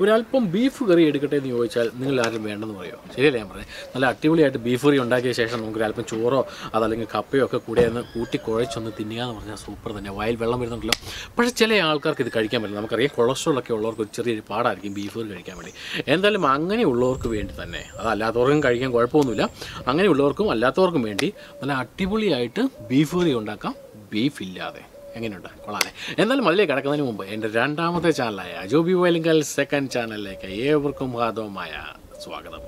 ഒരല്പം ബീഫ് കറി എടുക്കട്ടെ എന്ന് ചോദിച്ചാൽ നിങ്ങൾ ആരും വേണ്ടെന്ന് പറയുമോ ശരിയല്ലേ ഞാൻ പറഞ്ഞത് നല്ല അടിപൊളിയായിട്ട് ബീഫ് കറി ഉണ്ടാക്കിയ ശേഷം നമുക്ക് അല്പം ചോറോ അതല്ലെങ്കിൽ കപ്പയോ ഒക്കെ കൂടെ ഒന്ന് കൂട്ടി കുഴച്ചൊന്ന് തിന്നുക എന്ന് പറഞ്ഞാൽ സൂപ്പർ തന്നെ. വായിൽ വെള്ളം വരുന്നുണ്ടല്ലോ. പക്ഷേ ചില ആൾക്കാർക്ക് ഇത് കഴിക്കാൻ പറ്റില്ല. നമുക്കറിയാം കൊളസ്ട്രോൾ ഒക്കെ ഉള്ളവർക്ക് ഒരു ചെറിയൊരു പാടായിരിക്കും ബീഫ് കറി കഴിക്കാൻ വേണ്ടി. എന്തായാലും അങ്ങനെയുള്ളവർക്ക് വേണ്ടി തന്നെ. അതല്ലാത്തവർക്കും കഴിക്കാൻ കുഴപ്പമൊന്നുമില്ല. അങ്ങനെയുള്ളവർക്കും അല്ലാത്തവർക്കും വേണ്ടി നല്ല അടിപൊളിയായിട്ട് ബീഫ് കറി ഉണ്ടാക്കാം. ബീഫ് ഇല്ലാതെ. എങ്ങനെയുണ്ട്? കൊള്ളാല്ലേ എന്നാലും അതിലേക്ക് കിടക്കുന്നതിന് മുമ്പ് എന്റെ രണ്ടാമത്തെ ചാനലായ അജോബി വയലിങ്കൽ സെക്കൻഡ് ചാനലിലേക്ക് ഏവർക്കും ഹാദവുമായ സ്വാഗതം.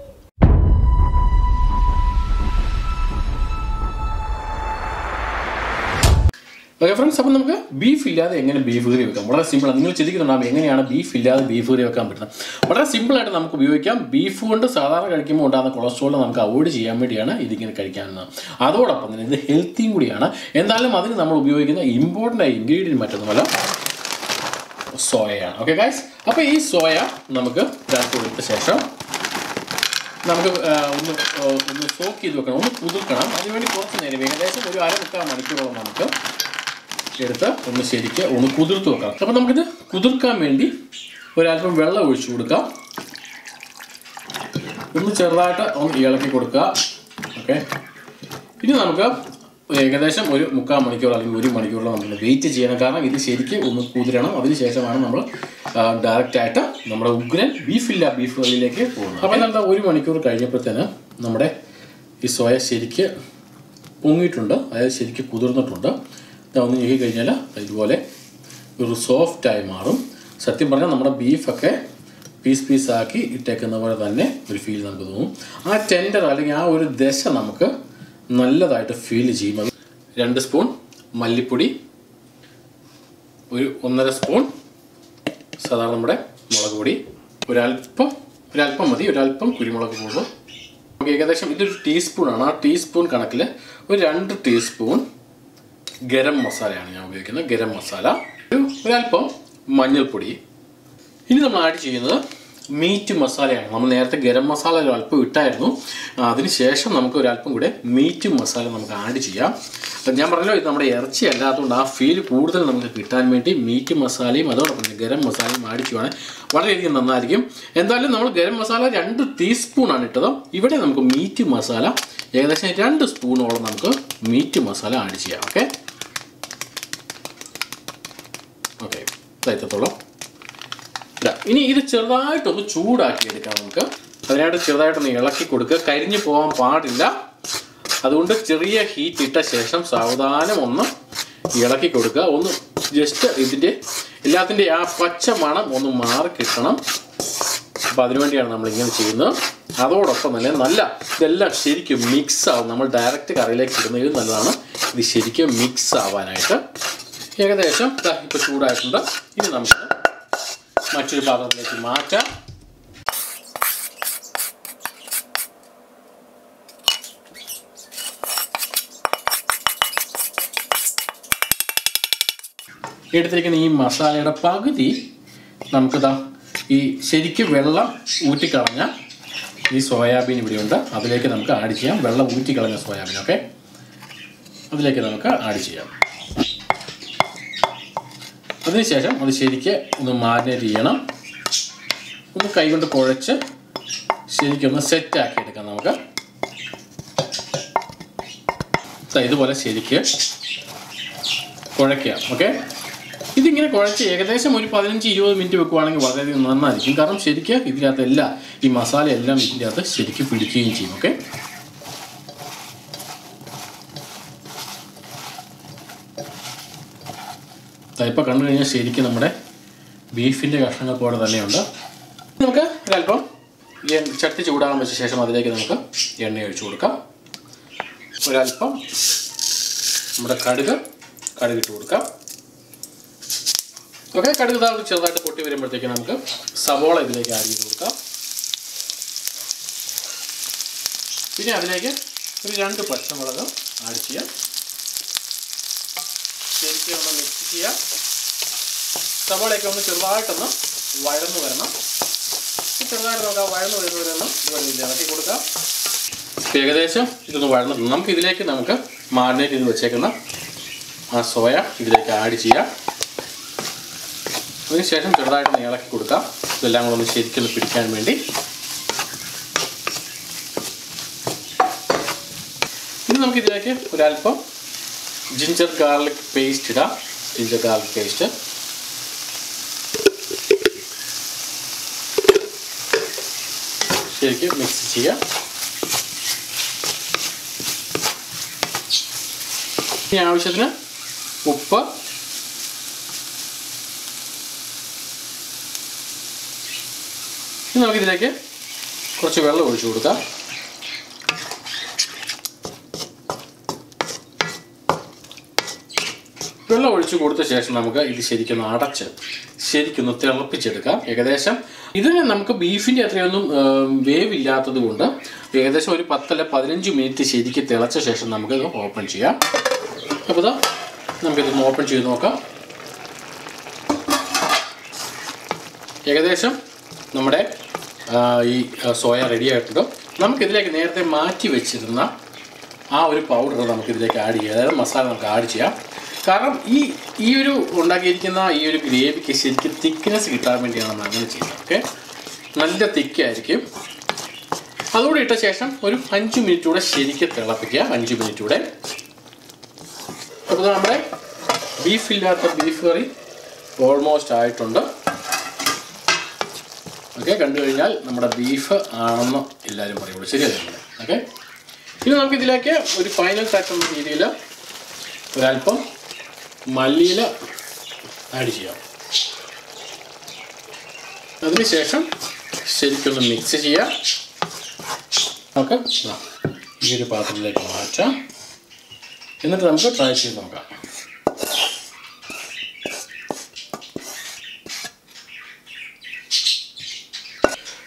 ഓക്കെ ഫ്രണ്ട്സ് അപ്പം നമുക്ക് ബീഫ് ഇല്ലാതെ എങ്ങനെ ബീഫ് കറി വെക്കാം? വളരെ സിമ്പിളാണ് നിങ്ങൾ ചിന്തിക്കുന്നുണ്ടാവും എങ്ങനെയാണ് ബീഫ് ഇല്ലാതെ ബീഫ് കറി വെക്കാൻ പറ്റുന്നത്? വളരെ സിമ്പിളായിട്ട് നമുക്ക് ഉപയോഗിക്കാം. ബീഫ് കൊണ്ട് സാധാരണ കഴിക്കുമ്പോൾ ഉണ്ടാകുന്ന കൊളസ്ട്രോൾ നമുക്ക് അവോയ്ഡ് ചെയ്യാൻ വേണ്ടിയാണ് ഇതിങ്ങനെ കഴിക്കാവുന്നത് അതോടൊപ്പം തന്നെ ഇത് ഹെൽത്തിയും കൂടിയാണ്. എന്തായാലും അതിന് നമ്മൾ ഉപയോഗിക്കുന്ന ഇമ്പോർട്ടന്റ് ആയ ഇൻഗ്രീഡിയന്റ് മറ്റൊന്നുമല്ല സോയയാണ്. ഓക്കെ ഗൈസ് അപ്പോൾ ഈ സോയ നമുക്ക് ചേർത്ത് കൊടുത്ത ശേഷം നമുക്ക് ഒന്ന് ഒന്ന് സോക്ക് ചെയ്ത് വെക്കണം. ഒന്ന് കുതിർക്കണം. അതിനുവേണ്ടി കുറച്ച് നേരം ഏകദേശം ഒരു അര മുക്കാൽ മണിക്കൂറോളം നമുക്ക് എടുത്ത് ഒന്ന് ശരിക്ക് ഒന്ന് കുതിർത്ത് വെക്കാം. അപ്പോൾ നമുക്കിത് കുതിർക്കാൻ വേണ്ടി ഒരല്പം വെള്ളം ഒഴിച്ചു കൊടുക്കാം. ഒന്ന് ചെറുതായിട്ട് ഒന്ന് ഇളക്കി കൊടുക്കുക. ഓക്കെ. ഇനി നമുക്ക് ഏകദേശം ഒരു മുക്കാൽ മണിക്കൂർ അല്ലെങ്കിൽ ഒരു മണിക്കൂറോളം നമ്മൾ വെയിറ്റ് ചെയ്യണം. കാരണം ഇത് ശരിക്കും ഒന്ന് കുതിരണം. അതിനുശേഷമാണ് നമ്മൾ ഡയറക്റ്റായിട്ട് നമ്മുടെ ഉഗ്രൻ ബീഫില്ല ബീഫ് കറിയിലേക്ക് പോകുന്നത്. അപ്പോൾ എന്താ ഒരു മണിക്കൂർ കഴിഞ്ഞപ്പോഴത്തേന് നമ്മുടെ ഈ സോയ ശരിക്ക് പൊങ്ങിയിട്ടുണ്ട്. അതായത് ശരിക്ക് കുതിർന്നിട്ടുണ്ട്. ഒന്ന് ഞെക്കി കഴിഞ്ഞാൽ ഇതുപോലെ ഒരു സോഫ്റ്റായി മാറും. സത്യം പറഞ്ഞാൽ നമ്മുടെ ബീഫൊക്കെ പീസ് പീസാക്കി ഇട്ടേക്കുന്ന പോലെ തന്നെ ഒരു ഫീൽ നമുക്ക് തോന്നും. ആ ടെൻഡർ അല്ലെങ്കിൽ ആ ഒരു ദശ നമുക്ക് നല്ലതായിട്ട് ഫീൽ ചെയ്യും. രണ്ട് സ്പൂൺ മല്ലിപ്പൊടി ഒരു ഒന്നര സ്പൂൺ സാധാരണ നമ്മുടെ മുളക് പൊടി ഒരല്പം ഒരല്പം മതി ഒരല്പം കുരുമുളക് പൊടി ഏകദേശം ഇതൊരു ടീസ്പൂണാണ് ആ ടീസ്പൂൺ കണക്കിൽ ഒരു രണ്ട് ടീസ്പൂൺ ഗരം മസാലയാണ് ഞാൻ ഉപയോഗിക്കുന്നത്. ഗരം മസാല ഒരു ഒരല്പം മഞ്ഞൾപ്പൊടി. ഇനി നമ്മൾ ആഡ് ചെയ്യുന്നത് മീറ്റ് മസാലയാണ്. നമ്മൾ നേരത്തെ ഗരം മസാല ഒരല്പം ഇട്ടായിരുന്നു. അതിന് ശേഷം നമുക്ക് ഒരല്പം കൂടെ മീറ്റ് മസാല നമുക്ക് ആഡ് ചെയ്യാം. ഞാൻ പറഞ്ഞല്ലോ ഇത് നമ്മുടെ ഇറച്ചി അല്ലാത്തതുകൊണ്ട് ആ ഫീൽ കൂടുതൽ നമുക്ക് കിട്ടാൻ വേണ്ടി മീറ്റ് മസാലയും അതോടൊപ്പം ഗരം മസാലയും ആഡ് ചെയ്യുവാണെങ്കിൽ വളരെയധികം നന്നായിരിക്കും. എന്തായാലും നമ്മൾ ഗരം മസാല രണ്ട് ടീസ്പൂണാണ് ഇട്ടത്. ഇവിടെ നമുക്ക് മീറ്റ് മസാല ഏകദേശം രണ്ട് സ്പൂണോളം നമുക്ക് മീറ്റ് മസാല ആഡ് ചെയ്യാം. ഓക്കെ ഓക്കെ ഇതാ ഇനി ഇത് ചെറുതായിട്ടൊന്ന് ചൂടാക്കി എടുക്കാം നമുക്ക്. അതിനായിട്ട് ചെറുതായിട്ടൊന്ന് ഇളക്കി കൊടുക്കുക. കരിഞ്ഞു പോകാൻ പാടില്ല. അതുകൊണ്ട് ചെറിയ ഹീറ്റ് ഇട്ട ശേഷം സാവധാനം ഒന്ന് ഇളക്കി കൊടുക്കുക. ഒന്ന് ജസ്റ്റ് ഇതിന്റെ എല്ലാത്തിന്റെ ആ പച്ച മണം ഒന്ന് മാറി കിട്ടണം. അപ്പം അതിനുവേണ്ടിയാണ് നമ്മളിങ്ങനെ ചെയ്യുന്നത്. അതോടൊപ്പം തന്നെ നല്ല ഇതെല്ലാം ശരിക്കും മിക്സ് ആവും. നമ്മൾ ഡയറക്റ്റ് കറിയിലേക്ക് ഇടുന്നതിലും നല്ലതാണ്. ഇത് ശരിക്കും മിക്സ് ആവാനായിട്ട്. ഏകദേശം ഇപ്പോൾ ചൂടായിട്ടുണ്ട്. ഇനി നമുക്ക് മറ്റൊരു പാത്രത്തിലേക്ക് മാറ്റാം. എടുത്തിരിക്കുന്ന ഈ മസാലയുടെ പകുതി നമുക്കിതാ ഈ ശരിക്ക് വെള്ളം ഊറ്റിക്കളഞ്ഞ ഈ സോയാബീൻ ഇവിടെയുണ്ട്. അതിലേക്ക് നമുക്ക് ആഡ് ചെയ്യാം. വെള്ളം ഊറ്റിക്കളഞ്ഞ സോയാബീൻ ഓക്കെ അതിലേക്ക് നമുക്ക് ആഡ് ചെയ്യാം. അതിനുശേഷം അത് ശരിക്ക് ഒന്ന് മാരിനേറ്റ് ചെയ്യണം. ഒന്ന് കൈകൊണ്ട് കുഴച്ച് ശരിക്കൊന്ന് സെറ്റാക്കി എടുക്കാം നമുക്ക്. ഇതുപോലെ ശരിക്ക് കുഴയ്ക്കുക ഓക്കെ ഇതിങ്ങനെ കുഴച്ച് ഏകദേശം ഒരു പതിനഞ്ച് ഇരുപത് മിനിറ്റ് വെക്കുവാണെങ്കിൽ വളരെയധികം നന്നായിരിക്കും. കാരണം ശരിക്ക് ഇതിനകത്ത് എല്ലാം ഈ മസാല എല്ലാം ഇതിന്റെ അകത്ത് ശരിക്ക് പിടിക്കുകയും ചെയ്യും ഓക്കെ ഇപ്പോൾ കണ്ടു കഴിഞ്ഞാൽ ശരിക്കും നമ്മുടെ ബീഫിന്റെ കഷ്ണങ്ങൾ പോലെ തന്നെയുണ്ട്. നമുക്ക് ഒരല്പം ചട്ടി ചൂടാകാൻ വെച്ച ശേഷം അതിലേക്ക് നമുക്ക് എണ്ണ ഒഴിച്ചു കൊടുക്കാം. ഒരല്പം നമ്മുടെ കടുക് കടുകിട്ട് കൊടുക്കാം. ഓക്കെ കടുക് താ ചെറുതായിട്ട് പൊട്ടി വരുമ്പോഴത്തേക്ക് നമുക്ക് സവോള ഇതിലേക്ക് ആഡ് ചെയ്ത് കൊടുക്കാം. പിന്നെ അതിലേക്ക് ഒരു രണ്ട് പച്ചമുളക് ആഡ് ചെയ്യാം. ശരിക്കും ഒന്ന് മിക്സ് ചെയ്യാം. സവോളയൊക്കെ ഒന്ന് ചെറുതായിട്ടൊന്ന് വഴന്നു വരണം. ചെറുതായിട്ട് നമുക്ക് ആ വഴന്നു വരുന്നവരൊന്നും ഇതിൽ ഇറക്കി കൊടുക്കാം. ഏകദേശം ഇതൊന്ന് വഴന്നു നമുക്ക് ഇതിലേക്ക് നമുക്ക് മാരിനേറ്റ് ചെയ്ത് വെച്ചേക്കുന്ന ആ സോയ ഇതിലേക്ക് ആഡ് ചെയ്യാം. അതിനുശേഷം ചെറുതായിട്ടൊന്ന് ഇളക്കി കൊടുക്കാം. ഇതെല്ലാം കൂടെ ഒന്ന് ശരിക്കൊന്ന് പിടിക്കാൻ വേണ്ടി. ഇനി നമുക്ക് ഇതിലേക്ക് ഒരല്പം ജിഞ്ചർ ഗാർലിക് പേസ്റ്റ് ഇടാം. ജിഞ്ചർ ഗാർലിക് പേസ്റ്റ് ശരിക്കും മിക്സ് ചെയ്യാം. ഇനി ആവശ്യത്തിന് ഉപ്പ്. ഇനി നമുക്കിതിലേക്ക് കുറച്ച് വെള്ളം ഒഴിച്ചു കൊടുക്കാം. വെള്ളം ഒഴിച്ചു കൊടുത്ത ശേഷം നമുക്ക് ഇത് ശരിക്കും അടച്ച് ശരിക്കൊന്ന് തിളപ്പിച്ചെടുക്കാം. ഏകദേശം ഇത് നമുക്ക് ബീഫിന്റെ അത്രയൊന്നും വേവില്ലാത്തത് കൊണ്ട് ഏകദേശം ഒരു പത്തല്ല പതിനഞ്ച് മിനിറ്റ് ശരിക്ക് തിളച്ച ശേഷം നമുക്ക് ഇത് ഓപ്പൺ ചെയ്യാം. അപ്പോൾ ഇതാ നമുക്കിതൊന്ന് ഓപ്പൺ ചെയ്ത് നോക്കാം. ഏകദേശം നമ്മുടെ ഈ സോയ റെഡി ആയിട്ടുണ്ട്. നമുക്കിതിലേക്ക് നേരത്തെ മാറ്റി വെച്ചിരുന്ന ആ ഒരു പൗഡർ നമുക്കിതിലേക്ക് ആഡ് ചെയ്യാം. അതായത് മസാല നമുക്ക് ആഡ് ചെയ്യാം. കാരണം ഈ ഈ ഒരു ഉണ്ടാക്കിയിരിക്കുന്ന ഈ ഒരു ഗ്രേവിക്ക് ശരിക്കും തിക്നെസ് കിട്ടാൻ വേണ്ടിയാണ് നമ്മൾ അങ്ങനെ ചെയ്യുന്നത് ഓക്കെ നല്ല തിക്കായിരിക്കും. അതുകൂടെ ഇട്ട ശേഷം ഒരു അഞ്ച് മിനിറ്റ് കൂടെ ശരിക്കും തിളപ്പിക്കുക അഞ്ച് മിനിറ്റ് കൂടെ. അപ്പോൾ നമ്മുടെ ബീഫില്ലാത്ത ബീഫ് കറി ഓൾമോസ്റ്റ് ആയിട്ടുണ്ട്. ഓക്കെ കണ്ടു കഴിഞ്ഞാൽ നമ്മുടെ ബീഫ് ആണെന്ന് എല്ലാവരും പറയുള്ളൂ ശരിയല്ലേ ഓക്കെ ഇനി നമുക്കിതിലേക്ക് ഒരു ഫൈനൽ എന്ന രീതിയിൽ ഒരല്പം മല്ലിയില ആഡ് ചെയ്യാം. അതിനുശേഷം ശരിക്കൊന്ന് മിക്സ് ചെയ്യാം. ഓക്കെ ഈ ഒരു പാത്രത്തിലേക്ക് മാറ്റാം. എന്നിട്ട് നമുക്ക് ട്രൈ ചെയ്ത് നോക്കാം.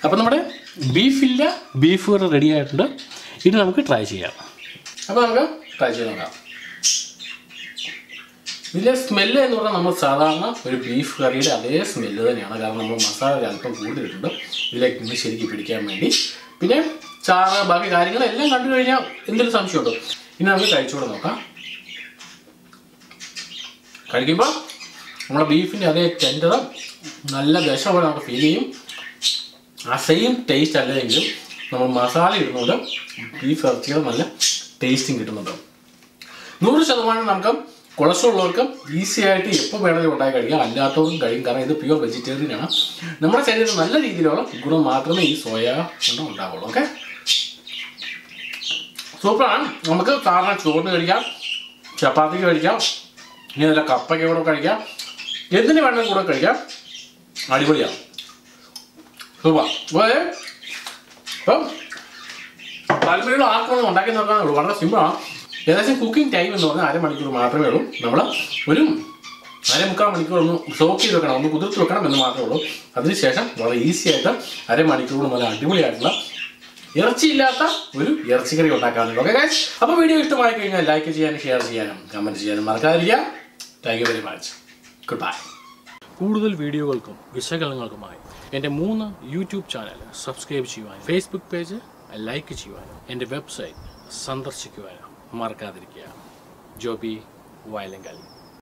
അപ്പം നമ്മുടെ ബീഫില്ല ബീഫ് കറി റെഡി ആയിട്ടുണ്ട്. ഇത് നമുക്ക് ട്രൈ ചെയ്യാം. അപ്പോൾ നമുക്ക് ട്രൈ ചെയ്ത് നോക്കാം. ഇതിലെ സ്മെല്ല് എന്ന് പറഞ്ഞാൽ നമ്മൾ സാധാരണ ഒരു ബീഫ് കറിയുടെ അതേ സ്മെല്ല് തന്നെയാണ്. കാരണം നമ്മൾ മസാല അല്പം കൂടുതലിട്ടുണ്ട് ഇതിലേക്ക് ഇന്ന് ശരിക്കും പിടിക്കാൻ വേണ്ടി. പിന്നെ ചാറ് ബാക്കി കാര്യങ്ങളെല്ലാം കണ്ടു കഴിഞ്ഞാൽ എന്തൊരു സംശയമുണ്ടോ? ഇനി നമുക്ക് കഴിച്ചുകൂടെ നോക്കാം. കഴിക്കുമ്പോൾ നമ്മുടെ ബീഫിന്റെ അതേ ടെൻഡർ നല്ല ദശ പോലെ നമുക്ക് ഫീൽ ചെയ്യും. ആ സെയിം ടേസ്റ്റ് അല്ലെങ്കിലും നമ്മൾ മസാല ഇടുന്നതുകൊണ്ട് ബീഫ് ഇറച്ചികൾ നല്ല ടേസ്റ്റും കിട്ടുന്നുണ്ട്. നൂറ് ശതമാനം നമുക്ക് കൊളസ്ട്രോൾ ഉള്ളവർക്ക് ഈസി ആയിട്ട് എപ്പോൾ വേണമെങ്കിലും ഉണ്ടാക്കി കഴിക്കാം. അല്ലാത്തവർക്കും കഴിയും. കാരണം ഇത് പ്യുവർ വെജിറ്റേറിയൻ ആണ്. നമ്മുടെ ശരീരത്തിൽ നല്ല രീതിയിലുള്ള ഗുണം മാത്രമേ ഈ സോയ കൊണ്ട് ഉണ്ടാവുള്ളൂ. ഓക്കെ സൂപ്പറാണ് നമുക്ക് സാധാരണ ചോറിന് കഴിക്കാം. ചപ്പാത്തിക്ക് കഴിക്കാം. ഇനി നല്ല കപ്പയ്ക്ക് കൂടെ കഴിക്കാം. എന്തിന് വേണമെങ്കിലും കൂടെ കഴിക്കാം. അടിപൊളിയാണ്. സൂപ്പർ അപ്പോൾ അപ്പം താല്പര്യമുള്ള ആർക്കും ഉണ്ടാക്കി നോക്കാൻ വളരെ സിമ്പിളാണ് ഏകദേശം കുക്കിംഗ് ടൈം എന്ന് പറഞ്ഞാൽ അരമണിക്കൂർ മാത്രമേ ഉള്ളൂ. നമ്മൾ ഒരു അരമുക്കാൽ മണിക്കൂർ ഒന്ന് സോക്ക് ചെയ്ത് വെക്കണം ഒന്ന് കുതിർത്ത് വെക്കണം എന്ന് മാത്രമേ ഉള്ളൂ. അതിനുശേഷം വളരെ ഈസി ആയിട്ട് അരമണിക്കൂർ നല്ല അടിപൊളിയായിട്ടുള്ള ഇറച്ചിയില്ലാത്ത ഒരു ഇറച്ചിക്കറി ഉണ്ടാക്കാറുണ്ട് ഓക്കെ ഗൈസ് അപ്പോൾ വീഡിയോ ഇഷ്ടമായി കഴിഞ്ഞാൽ ലൈക്ക് ചെയ്യാനും ഷെയർ ചെയ്യാനും കമന്റ് ചെയ്യാനും മറക്കാതിരിക്കുക. Thank you very much good bye കൂടുതൽ വീഡിയോകൾക്കും വിശകലനങ്ങൾക്കുമായി എന്റെ മൂന്ന് യൂട്യൂബ് ചാനൽ സബ്സ്ക്രൈബ് ചെയ്യുവാനും ഫേസ്ബുക്ക് പേജ് ലൈക്ക് ചെയ്യുവാനും എന്റെ വെബ്സൈറ്റ് സന്ദർശിക്കുവാനും മറക്കാതിരിക്കുക ജോബി വയലങ്കൽ